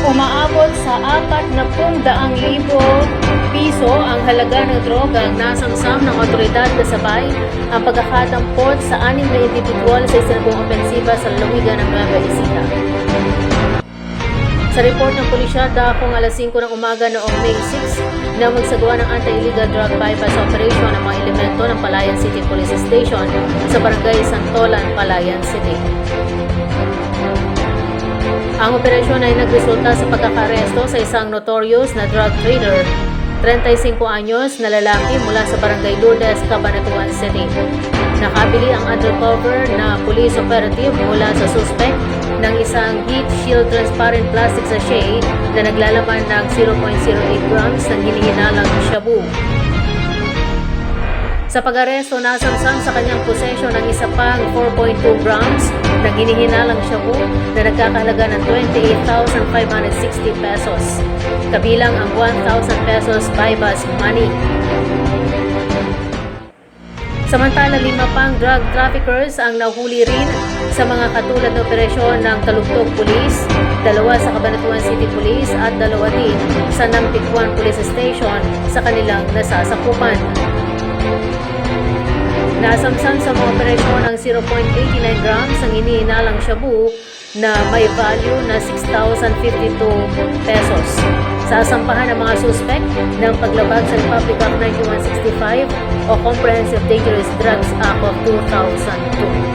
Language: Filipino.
Umaabot sa 40,000 piso ang halaga ng drogang nasamsam ng otoridad kasabay ang pagkakatampot sa anim na individual sa isinabong opensiba sa lalawigan ng Nueva Ecija. Sa report ng pulisya, dakong alas 5 ng umaga noong May 6 na magsagawa ng anti-illegal drug bypass operation ng mga elemento ng Palayan City Police Station sa barangay Santolan, Palayan City. Ang operasyon ay nagresulta sa pagkakaresto sa isang notorious na drug trader, 35 anyos na lalaki mula sa barangay Lourdes, Cabanatuan City. Nakabili ang undercover na police operative mula sa suspect ng isang heat shield transparent plastic sachet na naglalaman ng 0.08 grams ng hinihinalang shabu. Sa pag-aresto, nasamsam sa kanyang posesyon ng isa pang 4.2 grams ng hinihinalang shabu na nagkakahalaga ng 28,560 pesos. Kabilang ang 1,000 pesos bypass money. Samantala, lima pang drug traffickers ang nahuli rin sa mga katulad na operasyon ng Talugtog Police, dalawa sa Cabanatuan City Police at dalawa din sa Nampikwan Police Station sa kanilang nasasakupan. Nasamsam sa mga operasyon ng 0.89 grams ang iniinalang shabu na may value na 6,052 pesos. Sasampahan ng mga suspect ng paglabag sa Republic Act 9165 o Comprehensive Dangerous Drugs Act of 2002.